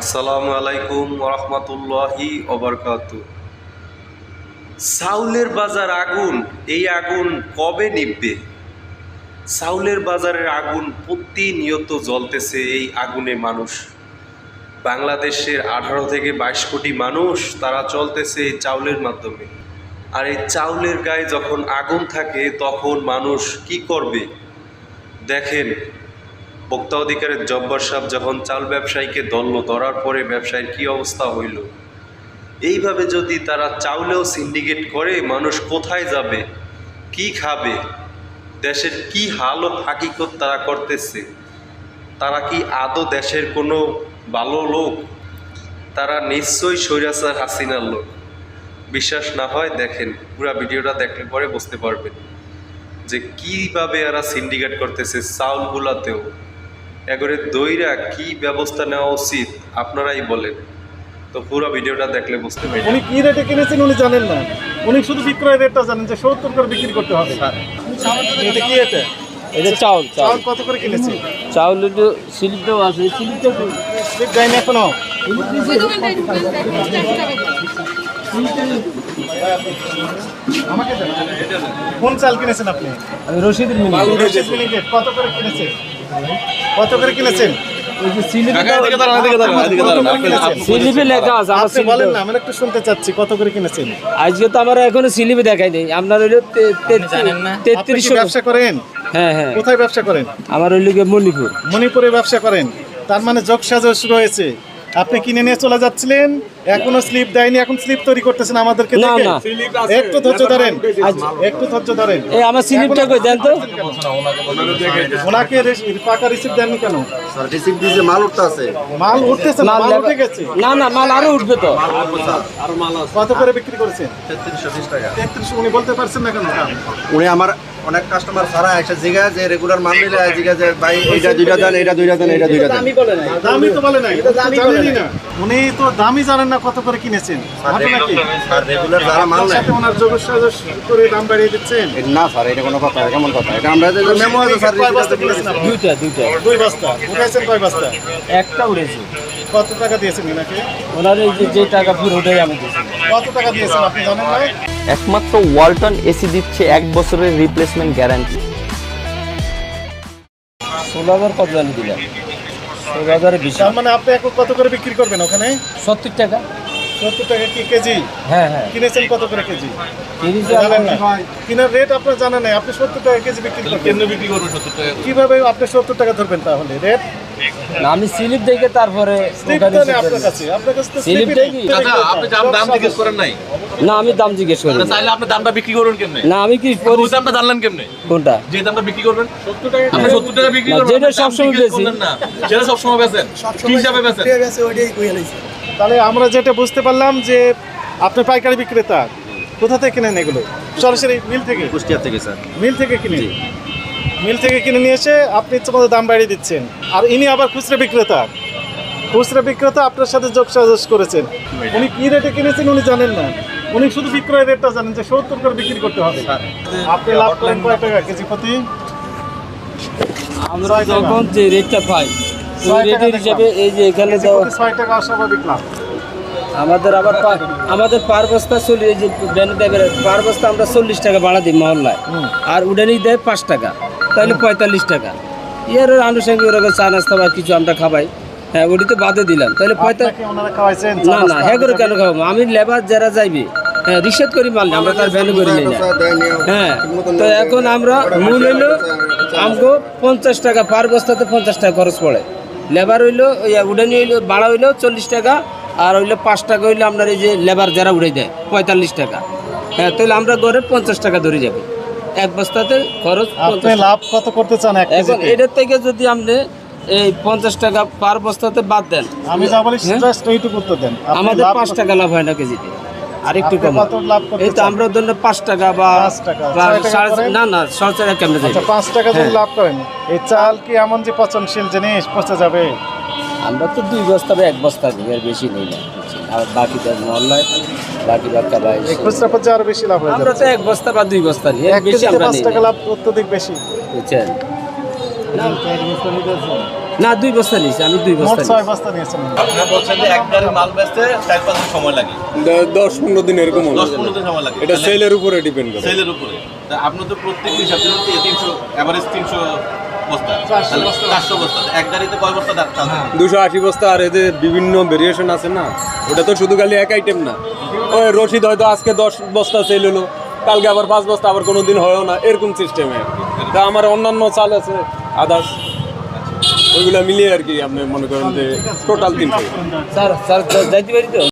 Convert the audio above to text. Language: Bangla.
আসসালামু আলাইকুম রহমতুল্লাহি অবরকাত চাউলের বাজার আগুন, এই আগুন কবে নিববে চাউলের বাজারের আগুন প্রতিনিয়ত জ্বলতেছে এই আগুনে মানুষ। বাংলাদেশের আঠারো থেকে বাইশ কোটি মানুষ তারা চলতেছে এই চাউলের মাধ্যমে। আর এই চাউলের গায়ে যখন আগুন থাকে, তখন মানুষ কি করবে? দেখেন ভোক্তা অধিকারের জব্বর সাহেব যখন চাল ব্যবসায়ীকে ধরলো ধরার পরে ব্যবসায়ীর কি অবস্থা হইল? এইভাবে যদি তারা চাউলেও সিন্ডিকেট করে, মানুষ কোথায় যাবে? কি খাবে? দেশের কি হাল ও হাকিকত তারা করতেছে? তারা কি আদৌ দেশের কোনো ভালো লোক? তারা নিশ্চয়ই স্বৈরাচার হাসিনার লোক। বিশ্বাস না হয় দেখেন, পুরো ভিডিওটা দেখলে পরে বুঝতে পারবেন যে কীভাবে এরা সিন্ডিকেট করতেছে চাউলগুলাতেও। এবারে দইরা কি ব্যবস্থা নেওয়া উচিত আপনারাই বলেন। তো পুরো ভিডিওটা দেখলে বুঝতে পারবেন উনি কি রেটে কিনেছেন উনি জানেন না। উনি শুধু বিক্রয় রেটটা জানেন যে সত্তর করে বিক্রি করতে হবে। এটা কি এটা? এটা চাউল চাউল। কত করে কিনেছে চাউল একটু স্লিপটাও আছে স্লিপটা স্লিপ দেয়নি এখনও। কোন চাল কিনেছেন আপনি? মিনি। রশিদ কত করে কিনেছেন? কত করে কিনেছেন? স্লিপে লেখা আছে আমার আপনি বলেন না স্লিপে আমরা একটু শুনতে চাচ্ছি কত করে কিনেছেন? আজকে তো আমার এখনও স্লিপে দেখাই নেই। আপনার হইল আপনি ব্যবসা করেন? হ্যাঁ হ্যাঁ। কোথায় ব্যবসা করেন? আমার হইল মণিপুর। মণিপুরে ব্যবসা করেন। তার মানে যোগ সাজস রয়েছে। আপনি কিনে নিয়ে চলে যাচ্ছিলেন? এখনও স্লিপ দেয়নি এখন স্লিপ তৈরি করতেছেন আমাদেরকে না, না। একটু ধৈর্য ধরেন একটু ধৈর্য ধরেন। এই আমার স্লিপটা কই দেন তো। ওনাকে পাকা রিসিভ দেননি কেন? স্যার রিসিভ দিয়েছে মাল উঠতে আছে মাল উঠতেছে না মাল মাল উঠে গেছে। না না মাল আরও উঠবে তো। কত করে বিক্রি করেছেন? টাকা। উনি বলতে পারছেন না কেন উনি আমার অনেক কাস্টমার সারা এসে জিগা যে রেগুলার মাল নিলে জিগা যে ভাই এইটা দুইটা দেন এইটা দুইটা দেন এইটা দুইটা দেন। দামই তো বলে নাই। না। উনি তো দামই জানেন না কত করে কিনেছেন। ঘটনা কি? স্যার রেগুলার যারা মাল নেয়। সাথে ওনার যোগ সাজস করে দাম বাড়িয়ে দিচ্ছেন? না স্যার এটা কোনো কথা কেমন কথা? এটা আমরা যে মেমো আছে স্যার কয় বস্তা কিনেছেন দুইটা দুইটা। দুই বস্তা। উঠাইছেন কয় বস্তা? একটা উঠেছে কত টাকা দিয়েছেন এনাকে ওনার এই যে যে টাকা ফির ওটাই আমি দিয়েছি। কত টাকা দিয়েছেন আপনি জানেন না? একমাত্র ওয়ালটন এসি দিচ্ছে এক বছরের রিপ্লেসমেন্ট গ্যারান্টি ষোলো হাজার কত জানি দিলাম। ষোলো হাজার বেশি। মানে আপনি এখন কত করে বিক্রি করবেন ওখানে? সত্তর টাকা। সত্তর টাকা কি কেজি? হ্যাঁ হ্যাঁ। কিনেছেন কত করে কেজি? জানেন না। কিনার রেট আপনার জানেন নাই। আপনি সত্তর টাকা কেজি বিক্রি করবেন। কেন বিক্রি করবেন সত্তর টাকা? কীভাবে আপনি সত্তর টাকা ধরবেন তাহলে? রেট না, আমি স্লিপ দেখে তারপরে স্লিপ ওখানে তো নেই এসে আপনার কাছে। আপনার কাছে স্লিপ দেখি। আচ্ছা আপনি দাম জিজ্ঞেস করেন নাই? না আমি দাম জিজ্ঞেস করি তাহলে আপনি দামটা বিক্রি করবেন কেমনে? না আমি কি ওই করি দামটা জানলেন কেমনে? কোনটা? যে দামটা বিক্রি করবেন? টাকা আপনি টাকা বিক্রি করবেন যেটা সবসময় যেটা সবসময় বেচেন কি হিসাবে বেচেন? তাহলে আমরা যেটা বুঝতে পারলাম যে আপনি পাইকারি বিক্রেতা কোথা থেকে কিনেন এগুলো? সরাসরি মিল থেকে? কুষ্টিয়া থেকে স্যার। মিল থেকে কিনে? মিল থেকে কিনে নিয়ে এসে আপনি ইচ্ছে দাম বাড়িয়ে দিচ্ছেন। আর ইনি আবার খুচরা বিক্রেতা। খুচরা বিক্রেতা আপনার সাথে যোগ সাজস করেছেন। উনি কী রেটে কিনেছেন উনি জানেন না। উনি শুধু বিক্রয় রেটটা জানেন যে সত্তর করে বিক্রি করতে হবে। আপনি লাভ করেন কয় টাকা কেজি প্রতি? আমরা যখন যে রেটটা পাই রেটের হিসাবে এই যে এখানে কেজি দেওয়া প্রতি ছয় টাকা অস্বাভাবিক লাভ? আমাদের আবার আমাদের পার বস্তা চল্লিশ যে ব্যানে দেবে পার বস্তা আমরা চল্লিশ টাকা ভাড়া দিই মহল্লায়। আর উডানি দেয় পাঁচ টাকা। তাহলে পঁয়তাল্লিশ টাকা। ইয়ার আনুষঙ্গিক ওরকম চা নাস্তা বা কিছু আমরা খাবাই। হ্যাঁ ওটি তো বাদে দিলাম। তাহলে পঁয়তাল্লিশ না না হ্যাঁ করে কেন খাব? আমি লেবার যারা যাইবে হ্যাঁ রিসেট করি মাল আমরা তার ভ্যানু করে নিই না। হ্যাঁ তো এখন আমরা মূল হইল আমগো পঞ্চাশ টাকা পার বস্তাতে পঞ্চাশ টাকা খরচ পড়ে। লেবার হইল উড়ানি হইল ভাড়া হইল চল্লিশ টাকা আর হইল পাঁচ টাকা হইল আপনার এই যে লেবার যারা উড়াই দেয় পঁয়তাল্লিশ টাকা। হ্যাঁ তাহলে আমরা ঘরে পঞ্চাশ টাকা ধরে যাবে। এক বস্তাতে খরচ আপনি লাভ কত করতে চান এখন এটার থেকে যদি আপনি এই পঞ্চাশ টাকা পার বস্তাতে বাদ দেন আমি যা বলি হ্যাঁ? এইটুকু উত্তর দেন। আমাদের পাঁচ টাকা লাভ হয় না কেজিতে। আর একটু কম। এই তো আমরা ধরুন পাঁচ টাকা বা পাঁচ। বা? না না সাড়ে চার কেমনে যাই আচ্ছা পাঁচ টাকা যদি হ্যাঁ। লাভ করেন এই চাল কি এমন যে পচনশীল জিনিস পচে যাবে? আমরা তো দুই বস্তা বা এক বস্তা নিই আর বেশি নেই না। আর বাকি তো মহল্লায় বাকি বাক্কা ভাই এই খুচরা পর্যায়ে আরও বেশি লাভ হয়ে আমরা তো এক বস্তা বা দুই বস্তা নিই এক বেশি আমরা পাঁচ টাকা লাভ অত্যধিক বেশি। বুঝছেন? না দুই বস্তা নিয়েছি আমি দুই বস্তা নিয়েছি। ছয় বস্তা নিয়েছেন। আপনার বলছেন যে এক গাড়ি মাল বেচতে চার পাঁচ দিন সময় লাগে। দশ পনেরো দিন এরকম হবে দশ পনেরো দিন সময় লাগে। এটা সেলের উপরে ডিপেন্ড করে। সেলের উপরে। তা আপনার তো প্রত্যেক হিসাব দিন তিনশো অ্যাভারেজ তিনশো বস্তা। তাহলে চারশো বস্তা। এক গাড়িতে কয় বস্তা চাল থাকে? দুশো আশি বস্তা আর এদের বিভিন্ন ভেরিয়েশন আছে না ওটা তো শুধু খালি এক আইটেম না। ওই রশিদ হয়তো আজকে দশ বস্তা সেল হলো কালকে আবার পাঁচ বস্তা আবার কোনো দিন হয়ও না এরকম সিস্টেমে তা আমার অন্যান্য চাল আছে আদার্স। ওইগুলা মিলিয়ে আর কি আপনি মনে করেন যে টোটাল তিনশো স্যার স্যার, যাইতে পারি তো?